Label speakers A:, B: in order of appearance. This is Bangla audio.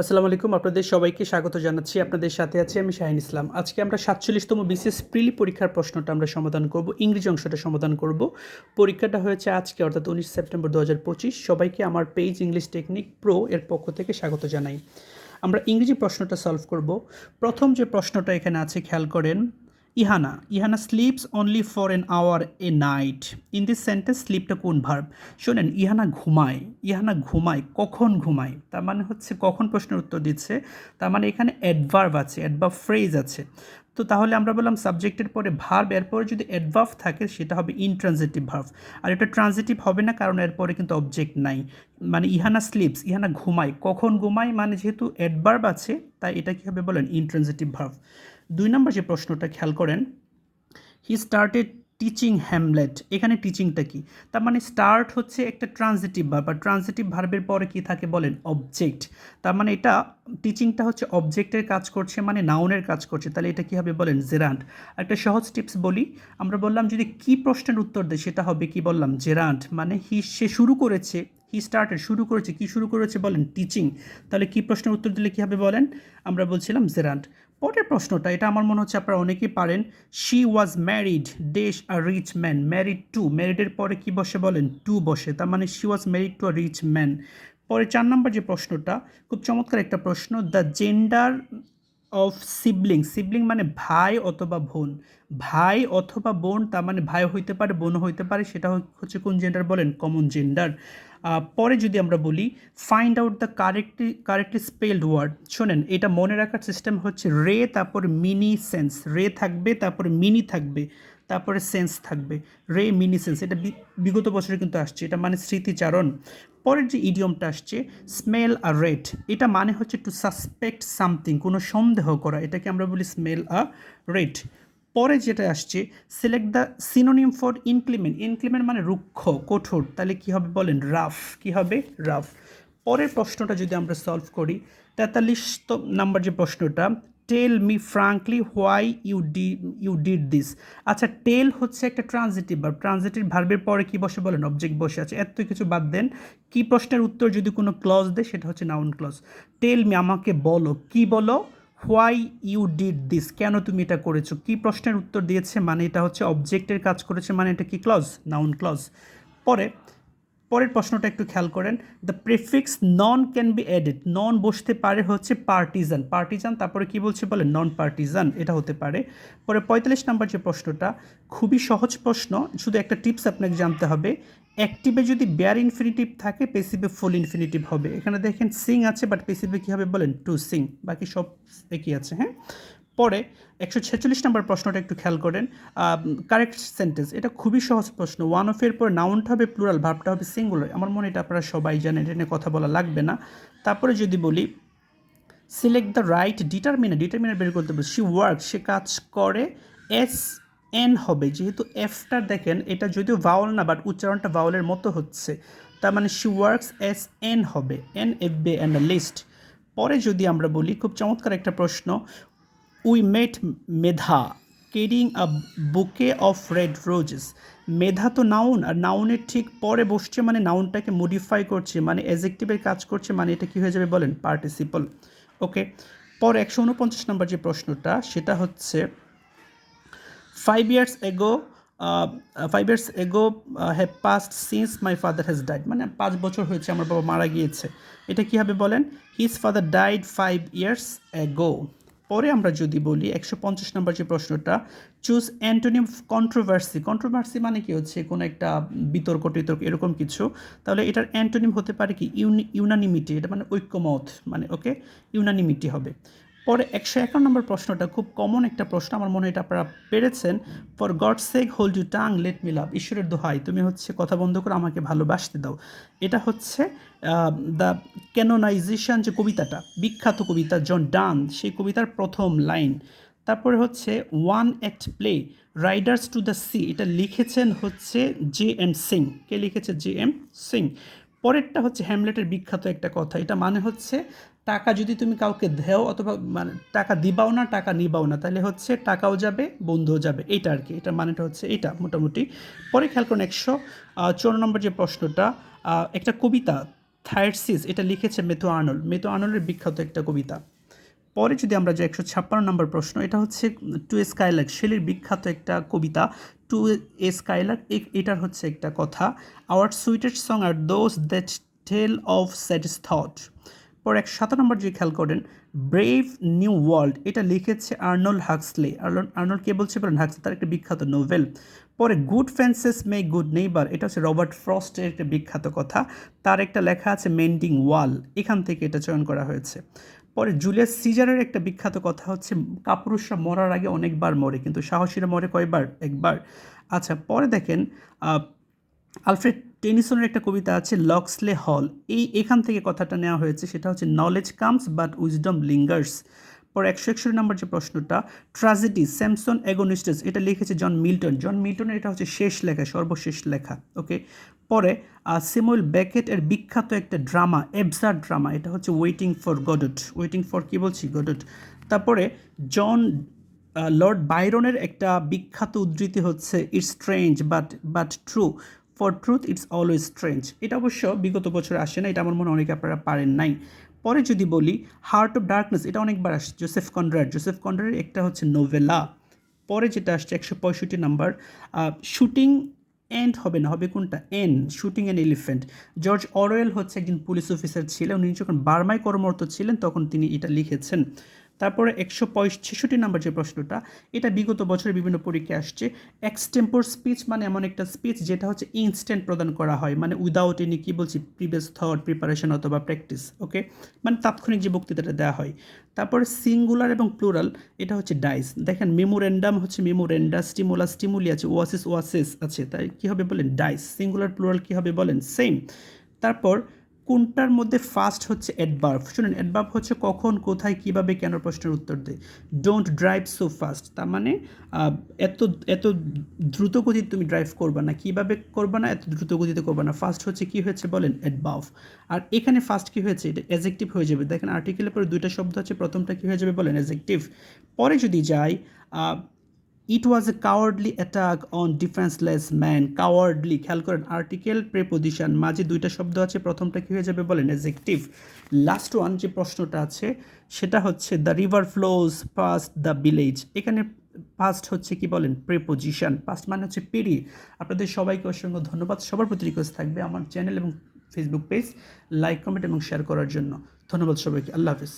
A: আসসালামু আলাইকুম, আপনাদের সবাইকে স্বাগত জানাচ্ছি। আপনাদের সাথে আছি আমি শাহিন ইসলাম। আজকে আমরা সাতচল্লিশতম বিশেষ প্রিলি পরীক্ষার প্রশ্নটা আমরা সমাধান করব, ইংরেজি অংশটা সমাধান করব। পরীক্ষাটা হয়েছে আজকে, অর্থাৎ উনিশ সেপ্টেম্বর দু হাজার পঁচিশ। সবাইকে আমার পেজ ইংলিশ টেকনিক প্রো এর পক্ষ থেকে স্বাগত জানাই। আমরা ইংরেজি প্রশ্নটা সলভ করব। প্রথম যে প্রশ্নটা এখানে আছে, খেয়াল করেন ইহানা ইহানা slips only for an hour a night in this sentence স্লিপটা কোন ভার্ব শোনেন, ইহানা ঘুমায়। ইহানা ঘুমায়, কখন ঘুমায়? তার মানে হচ্ছে কখন প্রশ্নের উত্তর দিচ্ছে? তার মানে এখানে অ্যাডভার্ব আছে অ্যাডভার্ব ফ্রেজ আছে। তো তাহলে আমরা বললাম সাবজেক্টের পরে ভার্ব এরপরে যদি অ্যাডভার্ভ থাকে, সেটা হবে ইনট্রানজিটিভ ভার্ব আর এটা ট্রানজিটিভ হবে না, কারণ এরপরে কিন্তু অবজেক্ট নাই। মানে ইহানা স্লিপস ইহানা ঘুমায়। কখন ঘুমায়? মানে যেহেতু অ্যাডভার্ব আছে, তাই এটা কী হবে বলেন ইনট্রানজিটিভ ভার্ব দুই নম্বর যে প্রশ্নটা খেয়াল করেন হি স্টার্টেড টিচিং হ্যামলেট এখানে টিচিংটা কি? তার মানে স্টার্ট হচ্ছে একটা ট্রানজিটিভ ভার্ব আর ট্রানজিটিভ ভার্বের পরে কি থাকে বলেন? অবজেক্ট তার মানে এটা টিচিংটা হচ্ছে অবজেক্টের কাজ করছে মানে নাউনের কাজ করছে। তাহলে এটা কী হবে বলেন? জেরান্ট একটা সহজ টিপস বলি, আমরা বললাম যদি কি প্রশ্নের উত্তর দেয়, সেটা হবে কি বললাম? জেরান্ট মানে হি সে শুরু করেছে হি স্টার্টেড শুরু করেছে, কি শুরু করেছে বলেন? টিচিং তাহলে কি প্রশ্নের উত্তর দিলে কী হবে বলেন? আমরা বলছিলাম জেরান্ট পরের প্রশ্নটা, এটা আমার মনে হচ্ছে আপনারা অনেকেই পারেন শি ওয়াজ ম্যারিড দেশ a rich man married to ম্যারিডের পরে কি বসে বলেন? টু বসে, তার মানে she was married to a rich man পরে চার নম্বর যে প্রশ্নটা, খুব চমৎকার একটা প্রশ্ন the gender of sibling sibling মানে ভাই অথবা বোন। ভাই অথবা বোন, তার মানে ভাই হইতে পারে বোন হইতে পারে, সেটা হচ্ছে কোন জেন্ডার বলেন? কমন জেন্ডার পরে যদি আমরা বলি find out the correctly correctly spelled word শোনেন, এটা মনে রাখার সিস্টেম হচ্ছে রে, তারপর মিনি সেন্স। রে থাকবে, তারপর মিনি থাকবে। তারপরে সেন্স থাকবে। রে মিনি সেন্স এটা বিগত বছরে কিন্তু আসছে। এটা মানে স্মৃতিচারণ। পরের যে ইডিয়মটা আসছে স্মেল আ রেড এটা মানে হচ্ছে টু সাসপেক্ট সামথিং কোনো সন্দেহ করা। এটাকে আমরা বলি স্মেল আ রেড পরে যেটা আসছে select the synonym for inclement inclement মানে রুক্ষ, কঠোর। তাহলে কী হবে বলেন? রাফ কী হবে? রাফ পরের প্রশ্নটা যদি আমরা সলভ করি তেতাল্লিশ নাম্বার যে প্রশ্নটা tell me frankly why you D you did this আচ্ছা টেল হচ্ছে একটা ট্রানজিটিভ ভার্ব ট্রানজিটিভ ভার্বের পরে কি বসে বলেন? অবজেক্ট বসে আছে। এত কিছু বাদ দেন। কি প্রশ্নের উত্তর যদি কোনো ক্লজ দেয়, সেটা হচ্ছে নাউন ক্লজ টেল মি আমাকে বলো। কি বলো? হোয়াই ইউ ডিড দিস কেন তুমি এটা করেছ? কি প্রশ্নের উত্তর দিয়েছে? মানে এটা হচ্ছে অবজেক্টের কাজ করেছে মানে এটা কি ক্লজ নাউন ক্লজ পরে পরের প্রশ্নটা একটু খেয়াল করেন। The prefix non can be added non বসতে পারে হচ্ছে পার্টিজান পার্টিজান তারপরে কি বলছে বলে? নন পার্টিজান এটা হতে পারে। পরে পঁয়তাল্লিশ নাম্বার যে প্রশ্নটা, খুবই সহজ প্রশ্ন। শুধু একটা টিপস আপনাকে জানতে হবে। অ্যাক্টিভে যদি বেয়ার ইনফিনিটিভ থাকে পেসিভে ফুল ইনফিনিটিভ হবে। এখানে দেখেন সিং আছে বাট পেসিভে কী হবে বলেন? টু সিং বাকি সব একই আছে হ্যাঁ? পরে একশো ছেচল্লিশ নম্বর প্রশ্নটা একটু খেয়াল করেন কারেক্ট সেন্টেন্স এটা খুবই সহজ প্রশ্ন ওয়ান অফ এর পর নাউনটা হবে প্লুরাল ভাবটা হবে সিঙ্গুলার আমার মনে এটা আপনারা সবাই জানেন, এটা নিয়ে কথা বলা লাগবে না। তারপরে যদি বলি select the right determiner determiner বের করতে হবে সি ওয়ার্ক সে কাজ করে এস এন হবে, যেহেতু এফটা দেখেন, এটা যদিও ভাওয়াল না বাট উচ্চারণটা ভাওয়ালের মতো হচ্ছে, তার মানে শি ওয়ার্কস এস এন হবে এন এফ বে অ্যান্ড লিস্ট পরে যদি আমরা বলি, খুব চমৎকার একটা প্রশ্ন উই মেট মেধা কেরিং আ বুকে অফ রেড রোজেস মেধা তো নাউন আর নাউনের ঠিক পরে বসছে মানে নাউনটাকে মডিফাই করছে মানে এজেক্টিভের কাজ করছে মানে এটা কী হয়ে যাবে বলেন? পার্টিসিপল ওকে পর একশো উনপঞ্চাশ নম্বর যে প্রশ্নটা, সেটা হচ্ছে five years ago five years ago have passed since my father has died মানে পাঁচ বছর হয়েছে, আমার বাবা মারা গিয়েছে। এটা কী হবে বলেন? His father died five years ago পরে আমরা যদি বলি একশো পঞ্চাশ নম্বর যে প্রশ্নটা চুজ অ্যান্টোনিম কন্ট্রোভার্সি কন্ট্রোভার্সি মানে কি হচ্ছে? কোনো একটা বিতর্ক, টিতর্ক, এরকম কিছু। তাহলে এটার অ্যান্টোনিম হতে পারে কি? ইউনি ইউনানিমিটি এটা মানে ঐক্যমত। মানে ওকে ইউনানিমিটি হবে। পরে একশো একান্ন নম্বর প্রশ্নটা খুব কমন একটা প্রশ্ন, আমার মনে হয় এটা আপনারা পেরেছেন। For God sake hold you tongue let me love ঈশ্বরের দোহাই, তুমি হচ্ছে কথা বন্ধ করে আমাকে ভালোবাসতে দাও। এটা হচ্ছে দ্য ক্যানোনাইজেশন যে কবিতাটা, বিখ্যাত কবিতা জন ডান সেই কবিতার প্রথম লাইন তারপরে হচ্ছে one act play riders to the sea এটা লিখেছেন হচ্ছে জে এম সিং কে লিখেছে? জে এম সিং পরেরটা হচ্ছে হ্যামলেটের বিখ্যাত একটা কথা। এটা মানে হচ্ছে টাকা যদি তুমি কাউকে দেও অথবা মানে টাকা দিবাও না, টাকা নিবাও না, তাহলে হচ্ছে টাকাও যাবে, বন্ধুও যাবে। এটা আর কি এটা মানেটা হচ্ছে এটা মোটামুটি। পরে খেয়াল করুন একশো চোর নম্বর যে প্রশ্নটা একটা কবিতা থার্সিস এটা লিখেছে মেথু আনল মেথু আনলের বিখ্যাত একটা কবিতা। পরে যদি আমরা যে একশো ছাপ্পান্ন নম্বর প্রশ্ন, এটা হচ্ছে টু এ স্কাইলাক শেলির বিখ্যাত একটা কবিতা। টু এ স্কাইলাক এটার হচ্ছে একটা কথা our sweetest song are those that tell of saddest thought পরে একশো সাত নম্বর যে খেয়াল করেন ব্রেভ নিউ ওয়ার্ল্ড এটা লিখেছে আর্নল হাক্সলে। আর্নল আর্নল কে বলছে বলেন? হাক্সলে, তার একটা বিখ্যাত নোভেল। পরে good fences make good neighbour এটা হচ্ছে রবার্ট ফ্রস্টের একটা বিখ্যাত কথা। তার একটা লেখা আছে মেন্ডিং ওয়াল এখান থেকে এটা চয়ন করা হয়েছে। পরে জুলিয়াস সিজারের একটা বিখ্যাত কথা হচ্ছে, কাপুরুষরা মরার আগে অনেকবার মরে, কিন্তু সাহসীরা মরে কয়বার? একবার। আচ্ছা পরে দেখেন আলফ্রেড টেনিসনের একটা কবিতা আছে, লক্সলে হল। এই এখান থেকে কথাটা নেওয়া হয়েছে, সেটা হচ্ছে knowledge comes but wisdom lingers পর একশো একষট্টি নম্বর যে প্রশ্নটা ট্রাজেডি স্যামসন এগোনিস্টাস এটা লিখেছে জন মিল্টন জন মিল্টনের এটা হচ্ছে শেষ লেখা, সর্বশেষ লেখা ওকে পরে সিমুয়েল ব্যাকেট এর বিখ্যাত একটা ড্রামা এবসার ড্রামা এটা হচ্ছে waiting for Godot waiting for কী বলছি? গডট তারপরে জন লর্ড বাইরনের একটা বিখ্যাত উদ্ধৃতি হচ্ছে it's strange but but true for truth it's always strange এটা অবশ্য বিগত বছরে আসে না, এটা আমার মনে অনেকে আপনারা পারেন নাই। পরে যদি বলি হার্ট অফ ডার্কনেস এটা অনেকবার আসছে জোসেফ কন্ড্রার জোসেফ কন্ড্রারের একটা হচ্ছে নোভেলা পরে যেটা আসছে, একশো পঁয়ষট্টি নাম্বার শুটিং এন্ড হবে না, হবে কোনটা? An shooting an elephant George Orwell হচ্ছে একজন পুলিশ অফিসার ছিলেন, উনি যখন বার্মায় কর্মরত ছিলেন, তখন তিনি এটা লিখেছেন। তারপরে একশো ছেষট্টি নাম্বার যে প্রশ্নটা, এটা বিগত বছরের বিভিন্ন পরীক্ষায় আসছে। এক্সটেম্পোর স্পিচ মানে এমন একটা স্পিচ যেটা হচ্ছে ইনস্ট্যান্ট প্রদান করা হয় মানে উইদাউট এনি কী বলছি প্রিভিয়াস থট প্রিপারেশন অথবা প্র্যাকটিস ওকে মানে তাৎক্ষণিক যে বক্তৃতাটা দেওয়া হয়। তারপরে সিঙ্গুলার এবং প্লুরাল এটা হচ্ছে ডাইস দেখেন মেমোরেন্ডাম হচ্ছে মেমোরেন্ডা স্টিমুলা স্টিমুলি আছে ওয়াসিস ওয়াসিস আছে, তাই কী হবে বলেন? ডাইস সিঙ্গুলার প্লুরাল কী হবে বলেন? সেম তারপর কোনটার মধ্যে ফার্স্ট হচ্ছে অ্যাডভার্ভ শুনুন অ্যাডভার্ভ হচ্ছে কখন, কোথায়, কীভাবে, কেন প্রশ্নের উত্তর দেয়। ডোন্ট ড্রাইভ সো ফাস্ট তার মানে এত এত দ্রুত গতিতে তুমি ড্রাইভ করবে না। কীভাবে করবে না, এত দ্রুত গতিতে করবে না। ফার্স্ট হচ্ছে কি হয়েছে বলেন? অ্যাডভার্ভ আর এখানে ফার্স্ট কি হয়েছে? এটা এজেক্টিভ হয়ে যাবে। দেখেন আর্টিকেলের পরে দুইটা শব্দ আছে, প্রথমটা কি হয়ে যাবে বলেন? এজেক্টিভ পরে যদি যাই it was a cowardly attack on defenceless man cowardly খেয়াল করেন আর্টিকেল প্রেপোজিশন মাঝে দুইটা শব্দ আছে, প্রথমটা কী হয়ে যাবে বলেন এজেক্টিভ লাস্ট ওয়ান যে প্রশ্নটা আছে, সেটা হচ্ছে the river flows past the village এখানে পাস্ট হচ্ছে কি বলেন প্রেপোজিশন পাস্ট মানে হচ্ছে পেরিয়ে। আপনাদের সবাইকে অসংখ্য ধন্যবাদ। সবার প্রতি রিকোয়েস্ট থাকবে আমার চ্যানেল এবং ফেসবুক পেজ লাইক কমেন্ট এবং শেয়ার করার জন্য। ধন্যবাদ সবাইকে। আল্লাহ হাফিজ।